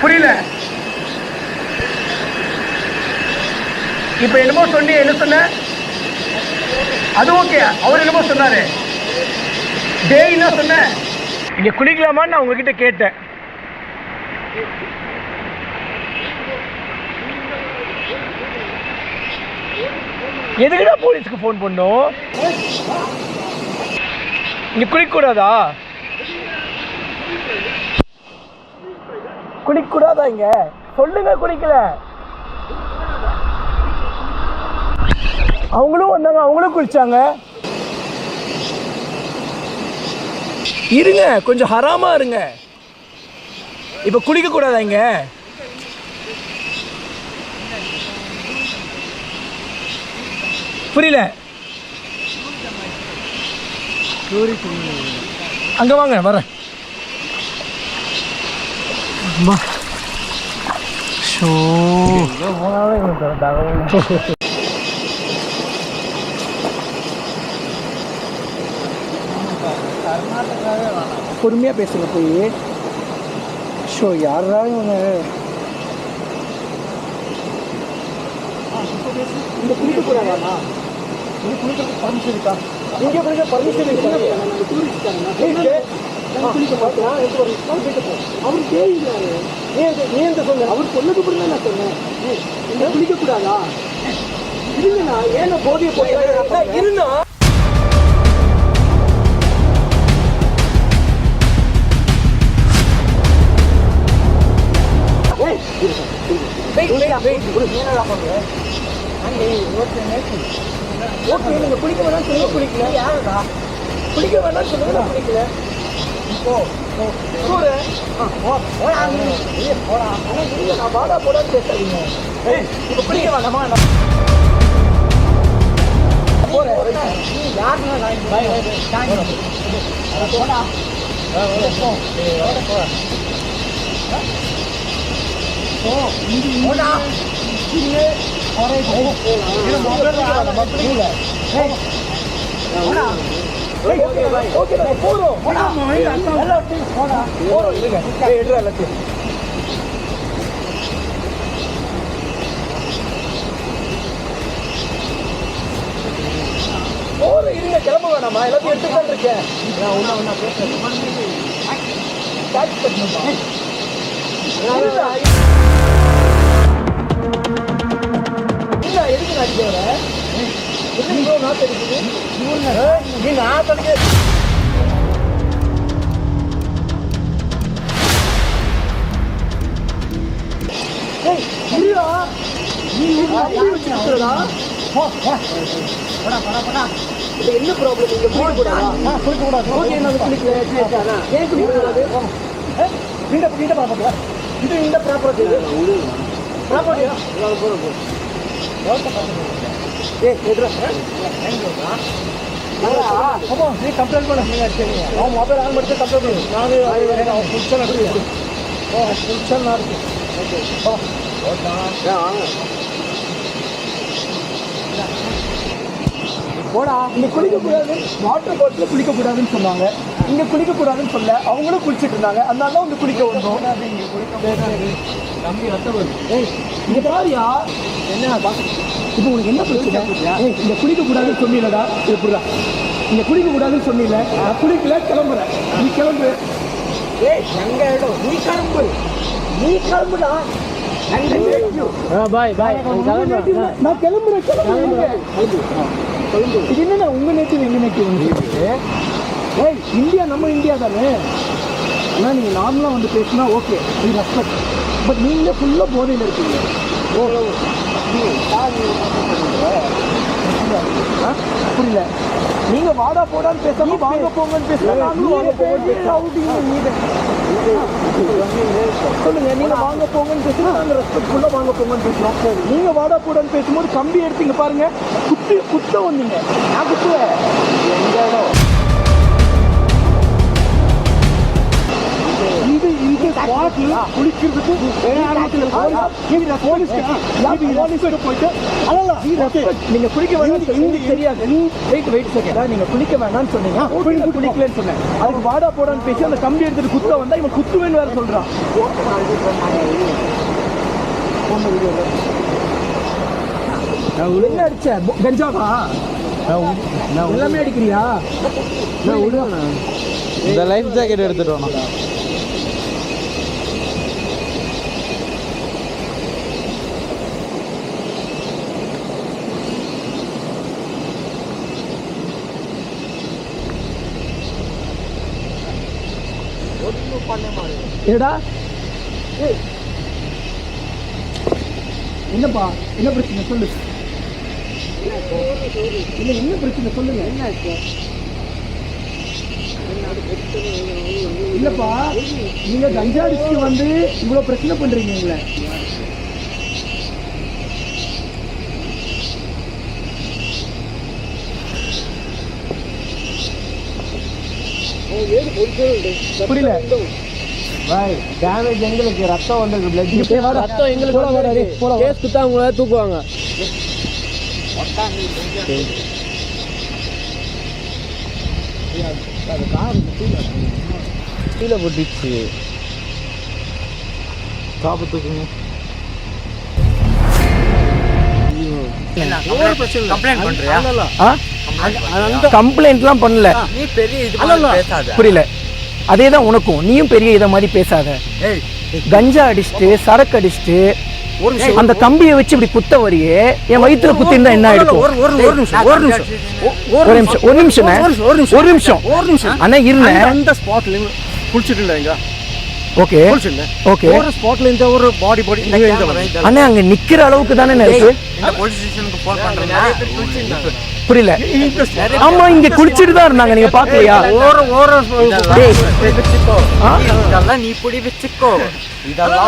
புரியல. இப்ப என்னமோ சொன்னி என்ன சொன்ன? அது ஓகே அவர் என்னமோ சொன்னாரு. டேய் என்ன சொன்ன? இங்க குளிக்கலாமான்னு நான் உங்ககிட்ட கேட்டேன். எதுக்குடா போலீஸ்க்கு ஃபோன் பண்ணும்? இங்க குளிக்கக்கூடாதா? குடிக்கூடாதா இங்க சொல்லுங்க குளிக்கல. அவங்களும் வந்தாங்க அவங்களும் குளிச்சாங்க. இருங்க கொஞ்சம் ஹராமா இருங்க. இப்ப குளிக்க கூடாதா இங்க புரியல. அங்க வாங்க வரேன். வா ஷோ. பொறுமையாக பேசுங்க போய். ஷோ யாரா இவங்க? இந்த குளிக்க கூடாதாண்ணா இந்த குளிக்கிறதுக்கு பர்மிஷன் இருக்கா? இங்கே குளிக்க பர்மிஷன் இருக்கா? குளிக்க மாட்டேன் அவர் தேய்கிறாரு நீ எந்த சொன்ன? அவர் சொன்னது கூட நான் சொன்னேன். இங்க குளிக்க கூடாதா இருங்கண்ணா ஏன்னா போதைய போய் இருந்தா குளிக்க வேணாம் சொல்லுங்க. குளிக்கல யாரடா? குளிக்க வேணாம் சொல்லுங்க நான் குளிக்கல இப்போ சூரு நான் வாடா போடான்னு பேசாதீங்க இப்போ குளிக்க வேண்டாமா நான் போறேன் நீ யாருன்னா நான் போடா போடா. இருங்க கிளம்ப வேணாமா? எல்லாத்தையும் எடுத்துட்டு இருக்கேன் நான் ஒண்ணா பேசுறேன் இல்லையா? நீ அப்படி வச்சு சுத்துறதா? இது என்ன ப்ராப்ளம் இங்க குளிக்க கூடாதா குளிக்க கூடாது ஓகே நான் குளிக்கிறேன். ஏன் குளிக்க கூடாது இந்த இந்த ப்ராப்பர்ட்டியா இது இந்த ப்ராப்பர்ட்டி ப்ராப்பர்ட்டியா ஏய் எதுரா அப்போ நீ ಕಂಪ್ಲೇಂಟ್ ಮಾಡು ಅವ್ನು ಮೊಬೈಲ್ ಆನ್ ಮಾಡ್ತೀನಿ ಕಂಪ್ಲೇಂಟ್ ಮಾಡು ನಾನು ಅವ್ನು ಫುಲ್ಸಲ್ ಹಾಕ್ತೀನಿ ಓ ಫುಲ್ಸಲ್ ಮಾಡ್ತೀನಿ போடா இங்க குளிக்க கூடாது வாட்டர் பாட்டில் குளிக்க கூடாதுன்னு சொன்னாங்க இங்க குளிக்க கூடாதுன்னு சொல்ல அவங்களும் குளிச்சிட்டு இருந்தாங்க அதனால தான் வந்து குளிக்க வந்தோம் தம்பி ரத்தம் வருது ஏய் இங்க பாரியா என்ன இப்போ உனக்கு என்ன பிரச்சனை? இங்க குளிக்க கூடாதுன்னு சொன்னீங்களடா எப்படிடா இங்க குளிக்க கூடாதுன்னு சொன்னீல. நான் குளிக்கல கிளம்புறேன். நீ கிளம்பு. ஏய் எங்க இடம் நீ கிளம்பு. நீ கிளம்புடா. பாய் பாய். நான் கிளம்புறேன் கிளம்புறேன். இது என்னண்ணா உங்க நேட்டிவ் எங்க நேட்டிவ் ஏய் இந்தியா நம்ம இந்தியா தானே? ஆனால் நீங்கள் நார்மலாக வந்து பேசினா ஓகே ரெஸ்பெக்ட் பட் நீங்களே ஃபுல்லாக போதையில் இருக்கீங்க. ஓ? புரியல. நீங்க வாடா போடான்னு பேசாம வாங்க போங்கன்னு பேசுறோம். சொல்லுங்க நீங்க வாங்க போங்கன்னு பேசுனா நாங்க ரெஸ்பெக்ட்ஃபுல்லா வாங்க போங்கன்னு பேசுறோம். நீங்க வாடா போடான்னு பேசும்போது கம்பி எடுத்தீங்க பாருங்க. குத்து குத்த வந்தீங்க. நான் குத்துவேன். எங்க இடம்? ஸ்பாட்ல குளிக்கிறதுக்கு நீங்க குளிக்க வேணாம்னு சொன்னீங்க. தெரியாது. வெயிட் வெயிட் செகண்ட் நீங்க குளிக்க வேணாம்னு சொன்னீங்க. குளிக்க குளிக்கலன்னு சொன்னேன். அதுக்கு வாடா போடான்னு பேசி அந்த கம்பி எடுத்துட்டு குத்த வந்தா இவன் குத்துவேன்னு வேற சொல்றான். என்ன அடிச்ச? கஞ்சாவா? எல்லாமே அடிக்கிறியா? இந்த லைஃப் ஜாக்கெட் எடுத்துட்டு வரணும் ஏடா என்னப்பா? என்ன பிரச்சனை? சொல்லு. இல்லை என்ன பிரச்சனை? சொல்லுங்க என்ன இல்லப்பா நீங்க கஞ்சா அடிச்சுட்டு வந்து இவ்வளவு பிரச்சனை பண்றீங்க புரியல. பாய் டேமேஜ் எங்களுக்கு ரத்தம் வந்திருக்கு பிளட் ரத்தம் எங்களுக்கு கேஸ் குத்தா உங்களை தூக்குவாங்க. கீழே போட்டுச்சு. காப்பத்துக்குங்க கம்ப்ளைண்ட் பண்றியா? கம்ப்ளைண்ட்லாம் பண்ணல. நீ பெரிய இது மாதிரி பேசாத. புரியல. அதே தான் உனக்கும். நீயும் பெரிய இதை மாதிரி பேசாத. ஏய் கஞ்சா அடிச்சுட்டு சரக்கு அடிச்சுட்டு அந்த கம்பியை வச்சு இப்படி குத்த வரியே என் வயித்துல குத்தி இருந்தா என்ன ஆயிடும் ஒரு நிமிஷம் ஒரு நிமிஷம். ஒரு நிமிஷம். ஒரு நிமிஷம் ஒரு நிமிஷம் ஒரு நிமிஷம். அண்ணா இருந்தேன் அந்த ஸ்பாட்ல குளிச்சுட்டு இல்லைங்க ஓகே. குளிச்சுட்டு ஓகே. ஒரு ஸ்பாட்ல இந்த ஒரு பாடி பாடி இந்த அண்ணா அங்க நிக்கிற அளவுக்கு தானே இருக்கு போலீஸ் ஸ்டேஷனுக்கு போன் பண்றேன் புரியல. ஆமா இங்க குளிச்சிட்டு தான் இருந்தாங்க. நீங்க பாக்கலையா வச்சுக்கோ? இதெல்லாம் நீ புடி வச்சுக்கோ. இதெல்லாம்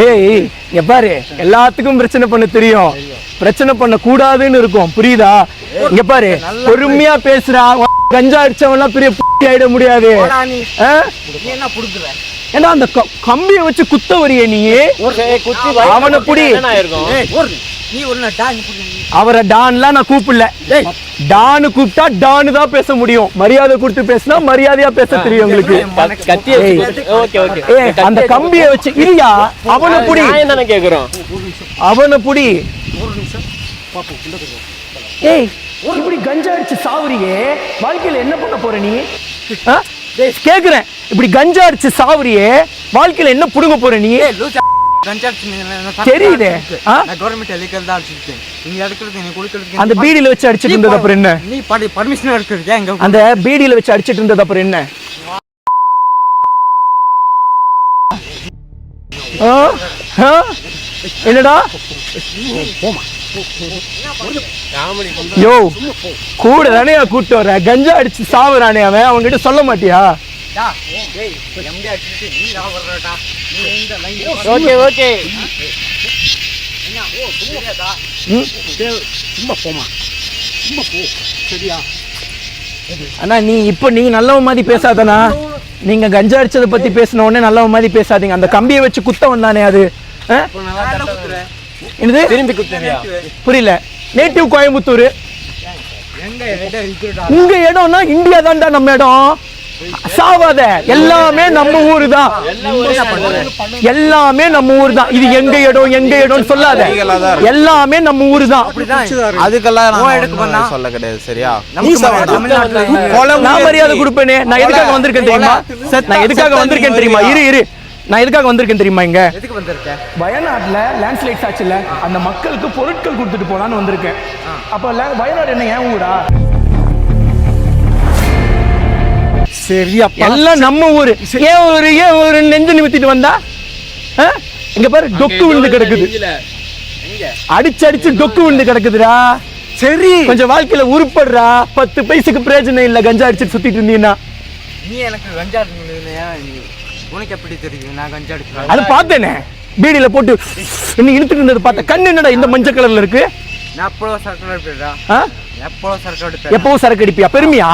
டேய் இங்க பாரு. எல்லாத்துக்கும் பிரச்சனை பண்ண தெரியும். பிரச்சனை பண்ண கூடாதுன்னு இருக்கும். புரியுதா? இங்க பாரு. பொறுமையா பேசுறா கஞ்சா அடிச்சவன்லாம் பெரிய புத்தி ஆயிட முடியாது. என்ன ஏன்னா அந்த கம்பியை வச்சு குத்த வரிய நீ அவனை புடி அவரை டான்லாம் நான் கூப்பிடல. டானு கூப்பிட்டா டானு தான் பேச முடியும். மரியாதை கொடுத்து பேசினா மரியாதையா பேச தெரியும் உங்களுக்கு. அந்த கம்பியை வச்சு இல்லையா அவனை புடி. நான் தானே கேக்குறோம். அவனை புடி. ஏய். இப்படி கஞ்சா அடிச்சு சாவுறியே? வாழ்க்கையில என்ன பண்ண போற நீ? கேக்குறேன். இப்படி கஞ்சா அடிச்சு சாவுறியே வாழ்க்கையில என்ன புடுங்க போற நீ? தெரியுதே. கவர்மெண்ட் எலிக்கல் தான் அடிச்சிருக்கேன். நீங்க எடுக்கிறது நீ அந்த பீடியில வச்சு அடிச்சிட்டு இருந்தது அப்புறம் என்ன? நீ படி பர்மிஷன் எடுக்கிறதா எங்க அந்த பீடியில வச்சு அடிச்சிட்டு இருந்தது அப்புறம் என்ன? ஆ? ஆ? என்னடா? யோ கூட தானே கூட்டு வர கஞ்சா அடிச்சு சாவுறானே அவன். அவன்கிட்ட சொல்ல மாட்டியா? Okay okay. ம்? சும்மா போமா சும்மா போ சரியா? அண்ணா நீ இப்போ நீ நல்லவன் மாதிரி பேசாதண்ணா. நீங்க கஞ்சா அடிச்சதை பத்தி பேசின உடனே நல்லவன் மாதிரி பேசாதீங்க. அந்த கம்பியை வச்சு குத்தவன் தானே அது? என்னது? திரும்பி குத்துறியா? புரியல. நேட்டிவ் கோயம்புத்தூர். இடம் உங்க இடம்னா இந்தியா தான்டா நம்ம இடம். சாவாத. எல்லாமே நம்ம ஊரு தான். எல்லாமே நம்ம ஊர் தான். இது எங்க இடம் எங்க இடம்னு சொல்லாத. எல்லாமே நம்ம ஊரு தான். அதுக்கெல்லாம் சொல்ல கிடையாது சரியா? நான் மரியாதை கொடுப்பேனே. நான் எதுக்காக வந்திருக்கேன் தெரியுமா? நான் எதுக்காக வந்திருக்கேன் தெரியுமா? இரு இரு. நான் எதுக்காக வந்திருக்கேன் தெரியுமா இங்க? எதுக்கு வந்திருக்க? வயநாட்டுல லேண்ட்ஸ்லைட்ஸ் ஆச்சுல அந்த மக்களுக்கு பொருட்கள் கொடுத்துட்டு போலான்னு வந்திருக்கேன். அப்ப வயநாடு என்ன ஏன் ஊரா? சரியா எல்லாம் நம்ம ஊரு. ஏன் ஒரு ஏன் ஒரு நெஞ்சு நிமித்திட்டு வந்தா? இங்க பாரு டொக்கு விழுந்து கிடக்குது. அடிச்சு அடிச்சு டொக்கு விழுந்து கிடக்குதுடா. சரி. கொஞ்சம் வாழ்க்கையில உருப்படுறா. பத்து பைசுக்கு பிரயோஜனம் இல்ல கஞ்சா அடிச்சுட்டு சுத்திட்டு இருந்தீங்கன்னா நீ எனக்கு கஞ்சா உனக்கு எப்படி தெரியுது நான் கஞ்சா அடிக்கிறேன். அது பார்த்தேனே. பீடியில போட்டு இன்னும் இழுத்துட்டு இருந்தது பார்த்தேன் கண்ணு என்னடா இந்த மஞ்சள் கலர்ல இருக்கு? நான் எப்போ சரக்கு அடிப்பேடா ஆ? எப்போ சரக்கு அடிப்பேன் எப்பவும் சரக்கு அடிப்பியா? பெருமையா?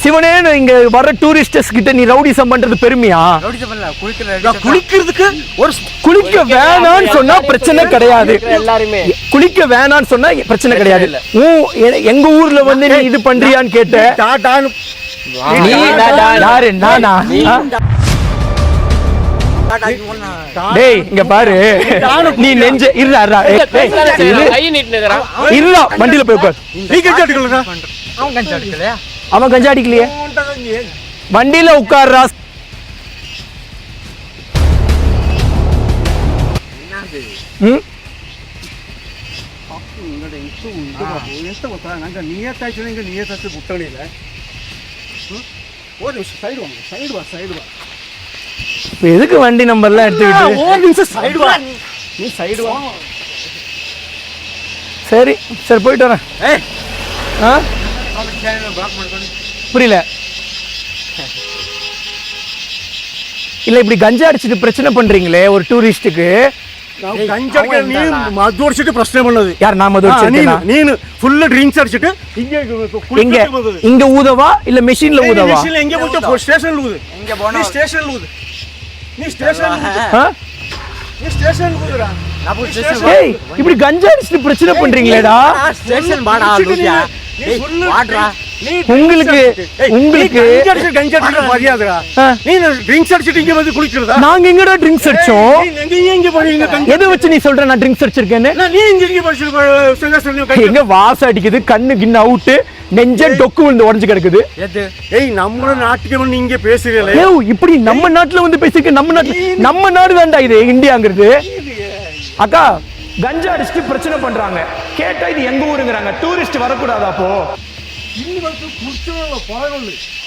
சிவனேன்னு இங்க வர டூரிஸ்டர்ஸ் கிட்ட நீ ரவுடிசம் பண்றது பெருமையா? ரவுடி பண்ணல குளிக்கிற குளிக்கிறதுக்கு ஒரு குளிக்க வேணாம்னு சொன்னா பிரச்சனை கிடையாது. எல்லாருமே. குளிக்க வேணாம்னு சொன்னா பிரச்சனை கிடையாது. எங்க ஊர்ல வந்து நீ இது பண்றியான்னு கேட்ட டாடான்னு நீ யாரு நானா ஆ? டேய் இங்க பாரு நீ நெஞ்ச இருடா இருடா ஏய், டேய், இரு. கை நீட்டுனுக்குறான் இருடா வண்டியில போய் உட்கார் நீ கட்சி எடுக்கலடா அவன் கஞ்சி அடிக்கலையா அவன் கஞ்சா அடிக்கலையே வண்டியில உட்கார்றா ம் ಎಂತ ಗೊತ್ತಾ ನಂಗೆ ನಿಯತ್ತಾಯ್ತು ನಂಗೆ ನಿಯತ್ತಷ್ಟು ಮುಟ್ಟಣಿಲ್ಲ எதுக்கு வண்டி நம்பர்லாம் எடுத்துக்கிட்டு ஒரு சரி சரி போயிட்டு வரேன். புரியல. இல்லை இப்படி கஞ்சா அடிச்சுட்டு பிரச்சனை பண்ணுறீங்களே ஒரு டூரிஸ்ட்டுக்கு మధు అడిచిట్టు ప్రశ్న ఉన్నది యార్ నా మధు నేను ఫుల్ డ్రింక్స్ అడిచిట్టు ఇంగ ఇంగ ఊదవా இல்ல మెషిన్ல ఊదవా మెషిన్ల ఎంగ పోతే స్టేషన్ ఊదు ఇంగ పోనా స్టేషన్ ఊదు నీ స్టేషన్ నీ స్టేషన్ ఊదురా இப்படி கஞ்சா பிரச்சனை பண்றீங்களேடா ஸ்டேஷன் வாடா வாட்ரா உங்களுக்கு உங்களுக்கு மரியாதைடா நீ ட்ரிங்க்ஸ் அடிச்சிட்டு இங்க வந்து குளிக்கிறதா? நாங்க எங்கடா ட்ரிங்க்ஸ் அடிச்சோம்? நீங்க இங்க எதை வச்சு நீ சொல்ற? நான் ட்ரிங்க்ஸ் அடிச்சிருக்கேன்னு. நீ இங்க இங்க படிச்சிருக்க எங்க வாச அடிக்குது கண்ணு கிண்ண அவுட்டு நெஞ்ச டொக்கு வந்து உடஞ்சு கிடக்குது. ஏய் நம்ம நாட்டுக்கு நீங்க பேசுறீங்களே ஏய் இப்படி நம்ம நாட்டுல வந்து பேசிக்க நம்ம நாட்டுல நம்ம நாடு வேண்டாம் இது இந்தியாங்கிறது. அக்கா கஞ்சா அடிச்சுட்டு பிரச்சனை பண்றாங்க. கேட்டா இது எங்க ஊருங்கிறாங்க. டூரிஸ்ட் வரக்கூடாதா அப்போ?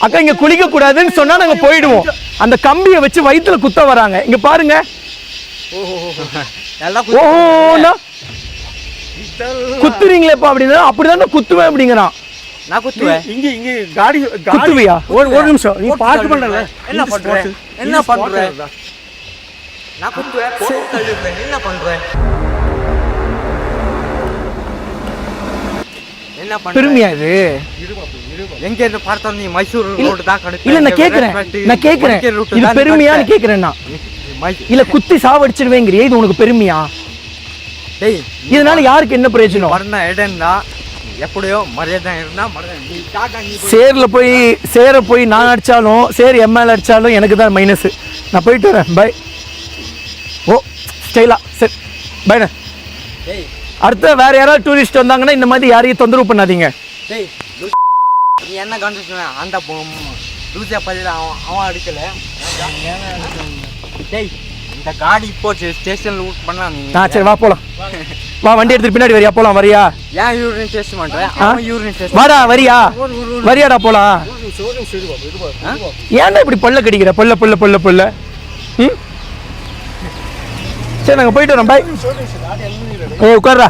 அக்கா இங்க குளிக்க கூடாதுன்னு சொன்னா நாங்க போயிடுவோம். அந்த கம்பியை வச்சு வயிற்றுல குத்த வராங்க. இங்க பாருங்க. குத்துறீங்களேப்பா அப்படின்னா அப்படிதான் குத்துவேன் அப்படிங்கிறான். நான் குத்துவேன். இங்க இங்க காடி குத்துவியா? ஒரு நிமிஷம். நீ பார்க்க என்ன பண்ற? என்ன பண்றேன் என்ன பெருமையா இது? எங்க இருந்து பார்த்தா நீ மைசூர் ரோடு தான் கடை இல்ல நான் கேக்குறேன். நான் கேக்குறேன். இது பெருமையான்னு கேக்குறேன் நான் இல்ல குத்தி சாவடிச்சிருவேங்கிறியே இது உனக்கு பெருமையா? டேய் இதனால யாருக்கு என்ன பிரயோஜனம்? மரண இடம்னா எப்படியோ மரியாதை இருந்தா சேர்ல போய் சேர போய் நான் அடிச்சாலும் சேர் எம்எல் அடிச்சாலும் எனக்கு தான் மைனஸ் நான் போயிட்டு வரேன் பை ஓ ஸ்டைலா சரி பைண்ண டேய் அடுத்த வேற யாராவது டூரிஸ்ட் வந்தாங்கன்னா இந்த மாதிரி யாரையும் தொந்தரவு பண்ணாதீங்க. நீ என்ன கண்டுச்சுன அந்த லூசியா பதில அவன் அவன் அடிக்கல. டேய் இந்த காடி இப்போ ஸ்டேஷன்ல லூட் பண்ணா நீ. ஆ சரி வா போலாம். வா வண்டி எடுத்துட்டு பின்னாடி வரியா? போலாம் வரியா? ஏன் யூரின் டெஸ்ட் பண்ற? அவன் யூரின் டெஸ்ட் வாடா வரியா? வரியாடா போலாம். ஏன்டா இப்படி பல்ல கடிக்கிற? பல்ல பல்ல பல்ல பல்ல. ம்? சரி நாங்கள் போயிட்டு வரோம். பாய் ஏய் உட்கார்றா.